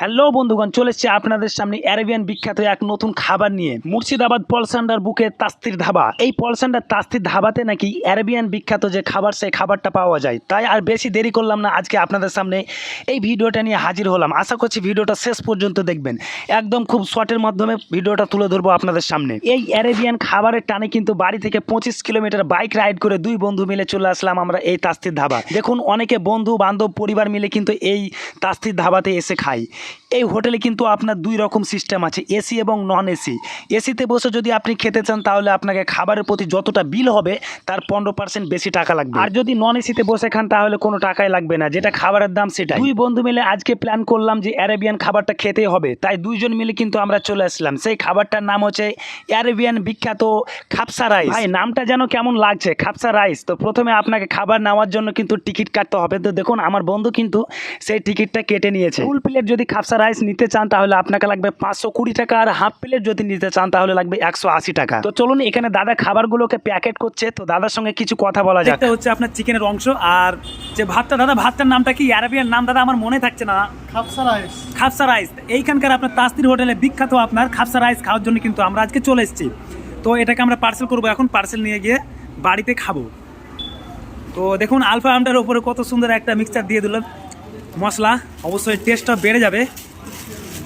Hello বন্ধুগণ, চলে আপনাদের সামনে অ্যারেবিয়ান বিখ্যাত এক নতুন খাবার নিয়ে। মুর্শিদাবাদ পলসান্ডার বুকে তাস্তির ধাবা। এই পলসান্ডার তাস্তির ধাবাতে নাকি অ্যারেবিয়ান বিখ্যাত যে খাবার, সেই খাবারটা পাওয়া যায়। তাই আর বেশি দেরি করলাম না, আজকে আপনাদের সামনে এই ভিডিওটা নিয়ে হাজির হলাম। আশা করছি ভিডিওটা শেষ পর্যন্ত দেখবেন। একদম খুব শর্টের মাধ্যমে ভিডিওটা তুলে ধরবো আপনাদের সামনে। এই অ্যারেবিয়ান খাবারের টানে কিন্তু বাড়ি থেকে পঁচিশ কিলোমিটার বাইক রাইড করে দুই বন্ধু মিলে চলে আসলাম আমরা এই তাস্তির ধাবা। দেখুন, অনেকে বন্ধু, বান্ধব, পরিবার মিলে কিন্তু এই তাস্তির ধাবাতে এসে খাই এই হোটেলে কিন্তু আপনার দুই রকম সিস্টেম আছে, এসি এবং নন এসি। এসিতে বসে যদি আপনি খেতে চান, তাহলে আপনাকে খাবারের প্রতি যতটা বিল হবে, তার পনেরো পার্সেন্ট বেশি টাকা লাগবে। আর যদি নন এসিতে বসে খান, তাহলে কোনো টাকাই লাগবে না, যেটা খাবারের দাম সেটা দুই বন্ধু মিলে আজকে প্ল্যান করলাম যে অ্যারেবিয়ান খাবারটা খেতে হবে, তাই দুইজন মিলে কিন্তু আমরা চলে আসলাম। সেই খাবারটার নাম হচ্ছে অ্যারেবিয়ান বিখ্যাত খাপসা রাইস। ভাই, নামটা যেন কেমন লাগছে খাপসা রাইস। তো প্রথমে আপনাকে খাবার নেওয়ার জন্য কিন্তু টিকিট কাটতে হবে। তো দেখুন, আমার বন্ধু কিন্তু সেই টিকিটটা কেটে নিয়েছে। ফুল প্লেট যদি খাপসা রাইস নিতে চান তাহলে আপনাকে লাগবে পাঁচশো কুড়ি টাকা আর হাফ প্লেট যদি নিতে চান তাহলে লাগবে একশো আশি টাকা। তো চলুন এখানে দাদা খাবারগুলোকে প্যাকেট করছে। তো দাদার সঙ্গে কিছু কথা বলা যাক। এটা হচ্ছে আপনার চিকেনের অংশ আর যে ভাতটা দাদা ভাতটার নামটা কি? অ্যারাবিয়ান নাম দাদা আমার মনে থাকছে না। খাপসা রাইস। খাপসা রাইস। এইখানকার আপনার তাস্তির হোটেলে বিখ্যাত আপনার খাপসা রাইস খাওয়ার জন্য কিন্তু আমরা আজকে চলে এসেছি। তো এটাকে আমরা পার্সেল করব এখন পার্সেল নিয়ে গিয়ে বাড়িতে খাব। তো দেখুন আলফা আমটার উপরে কত সুন্দর একটা মিক্সচার দিয়ে দিল মশলা, অবশ্যই টেস্টটা বেড়ে যাবে।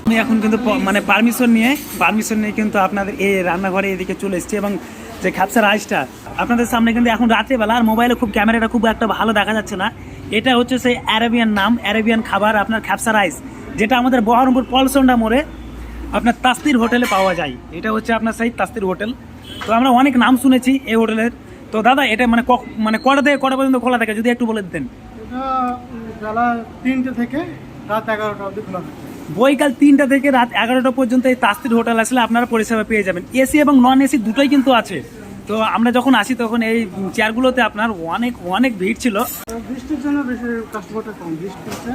আমি এখন কিন্তু মানে পারমিশন নিয়ে পারমিশন নিয়ে কিন্তু আপনাদের এই রান্নাঘরে এদিকে চলে এসেছি এবং যে খাপসা রাইসটা আপনাদের সামনে কিন্তু এখন রাত্রেবেলা, আর মোবাইলে খুব ক্যামেরাটা খুব একটা ভালো দেখা যাচ্ছে না। এটা হচ্ছে সেই অ্যারাবিয়ান নাম অ্যারাবিয়ান খাবার, আপনার খাপসা রাইস যেটা আমাদের বহরমপুর পলসন্ডা মোড়ে আপনার তাস্তির হোটেলে পাওয়া যায়। এটা হচ্ছে আপনার সেই তাস্তির হোটেল। তো আমরা অনেক নাম শুনেছি এই হোটেলের। তো দাদা, এটা মানে মানে কটা থেকে কটা পর্যন্ত খোলা থাকে, যদি একটু বলে দিতেন? বেলা তিনটে থেকে রাত এগারোটা অবধি খোলা থাকে। বৈকাল তিনটা থেকে রাত এগারোটা পর্যন্ত এই তাস্তির হোটেল আসলে আপনারা পরিষেবা পেয়ে যাবেন। এসি এবং নন এসি দুটোই কিন্তু আছে। তো আমরা যখন আসি তখন এই চেয়ারগুলোতে আপনার অনেক অনেক ভিড় ছিল। বৃষ্টির জন্য বেশি কাস্টমারটা কম। বৃষ্টি হচ্ছে।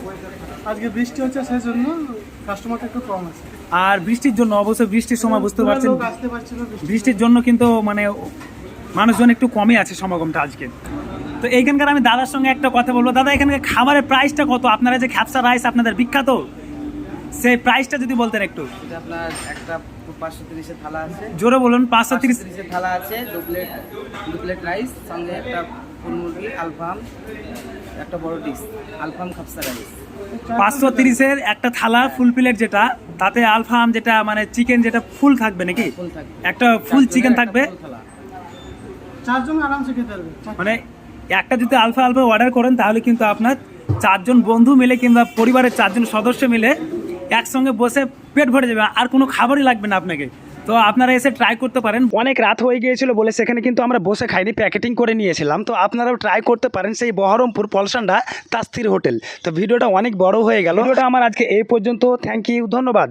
আজকে বৃষ্টি হচ্ছে সেই জন্য কাস্টমারটা একটু কম আছে। আর বৃষ্টির জন্য অবশ্যই বৃষ্টির সময় বুঝতে পারছেন। বৃষ্টির জন্য কিন্তু মানে মানুষজন একটু কমই আছে সমাগমটা আজকে। তো এইখানকার আমি দাদার সঙ্গে একটা কথা বলব। দাদা এখানকার খাবারের প্রাইসটা কত? আপনারা যে খ্যাপসা রাইস আপনাদের বিখ্যাত সেই প্রাইসটা যদি বলতেন একটু। আপনার একটা পাঁচশো তিরিশের থালা আছে। জোরে বলুন পাঁচশো তিরিশ তিরিশের থালা আছে দু প্লেট দু প্লেট রাইস সঙ্গে একটা মুরগি আলফাম একটা বড় ডিশ আলফাম খাপসা রাইস পাঁচশো তিরিশের একটা থালা ফুল প্লেট যেটা তাতে আলফাম যেটা মানে চিকেন যেটা ফুল থাকবে নাকি? একটা ফুল চিকেন থাকবে। থালা। চারজন আরামসে খেতে পারবে। মানে একটা যদি আলফা আলফা অর্ডার করেন তাহলে কিন্তু আপনার চারজন বন্ধু মিলে কিংবা পরিবারের চারজন সদস্য মিলে একসঙ্গে বসে পেট ভরে যাবে আর কোনো খাবারই লাগবে না আপনাকে। তো আপনারা এসে ট্রাই করতে পারেন। অনেক রাত হয়ে গিয়েছিল বলে সেখানে কিন্তু আমরা বসে খাইনি প্যাকেটিং করে নিয়েছিলাম। তো আপনারাও ট্রাই করতে পারেন সেই বহরমপুর পলসান্ডা তাস্তির হোটেল। তো ভিডিওটা অনেক বড় হয়ে গেল। ভিডিওটা আমার আজকে এই পর্যন্ত। থ্যাংক ইউ ধন্যবাদ।